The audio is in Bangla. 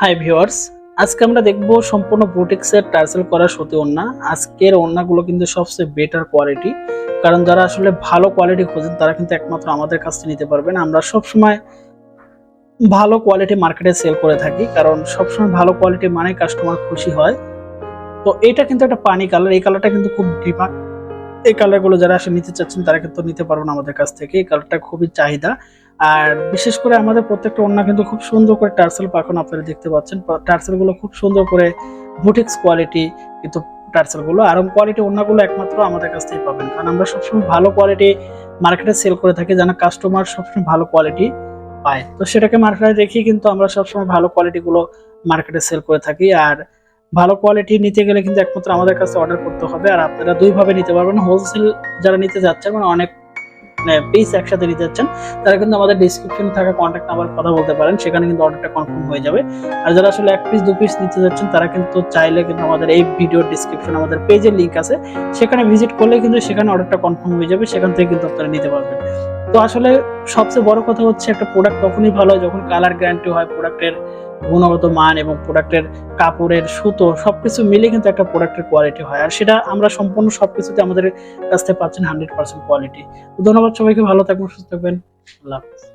হাই ভিউয়ার্স, আজকে আমরা দেখব সম্পূর্ণ বুটিক্সের টার্সেল করা সত্যি ওন্না আজকের ওন্নাগুলো কিন্তু সবচেয়ে বেটার কোয়ালিটি কারণ যারা আসলে ভালো কোয়ালিটি খোঁজেন, তারা কিন্তু একমাত্র আমাদের কাছ থেকে নিতে পারবেন। আমরা সবসময় ভালো কোয়ালিটি মার্কেটে সেল করে থাকি, কারণ সবসময় ভালো কোয়ালিটি মানে কাস্টমার খুশি হয়। তো এটা কিন্তু একটা পানি কালার এই কালারটা কিন্তু খুব ডিমান্ড এই কালারগুলো যারা আসলে নিতে চাচ্ছেন, তারা কিন্তু নিতে পারবেন আমাদের কাছ থেকে। এই কালারটা খুবই চাহিদা। আর বিশেষ করে আমাদের প্রত্যেকটা ওড়না কিন্তু খুব সুন্দর করে টার্সেল পাখন আপনারা দেখতে পাচ্ছেন। টার্সেলগুলো খুব সুন্দর করে বুটিক্স কোয়ালিটি কিন্তু টার্সেলগুলো আর কোয়ালিটি ওড়নাগুলো একমাত্র আমাদের কাছ পাবেন। কারণ আমরা সবসময় ভালো কোয়ালিটি মার্কেটে সেল করে থাকি, যেন কাস্টমার সবসময় ভালো কোয়ালিটি পায়। তো সেটাকে মার্কেটে দেখি কিন্তু আমরা সবসময় ভালো কোয়ালিটি গুলো মার্কেটে সেল করে থাকি। আর ভালো কোয়ালিটি নিতে গেলে কিন্তু একমাত্র আমাদের কাছে অর্ডার করতে হবে। আর আপনারা দুইভাবে নিতে পারবেন। হোলসেল যারা নিতে যাচ্ছেন মানে অনেক পিস একসাথে নিতে চাচ্ছেন তারা কিন্তু আমাদের ডিসক্রিপশনে থাকা কন্ট্যাক্ট নাম্বার কথা বলতে পারেন, সেখানে কিন্তু অর্ডারটা কনফার্ম হয়ে যাবে। আর যারা আসলে এক পিস দু পিস নিতে চাচ্ছেন তারা কিন্তু চাইলে কিন্তু আমাদের এই ভিডিও ডিসক্রিপশন আমাদের পেজের লিংক আছে, সেখানে ভিজিট করলে কিন্তু সেখানে অর্ডারটা কনফার্ম হয়ে যাবে, সেখান থেকে কিন্তু আপনারা নিতে পারবেন। তো আসলে সবচেয়ে বড় কথা হচ্ছে একটা প্রোডাক্ট তখনই ভালো হয় যখন কালার গ্যারান্টি হয় প্রোডাক্টের গুণগত মান এবং প্রোডাক্টের কাপড়ের সুতো সবকিছু মিলে কিন্তু একটা প্রোডাক্টের কোয়ালিটি হয়। আর সেটা আমরা সম্পূর্ণ সবকিছুতে আমাদের কাছ থেকে পাচ্ছেন হান্ড্রেড পার্সেন্ট কোয়ালিটি ধন্যবাদ সবাইকে, ভালো থাকবেন, সুস্থ থাকবেন। আল্লাহ হাফিজ।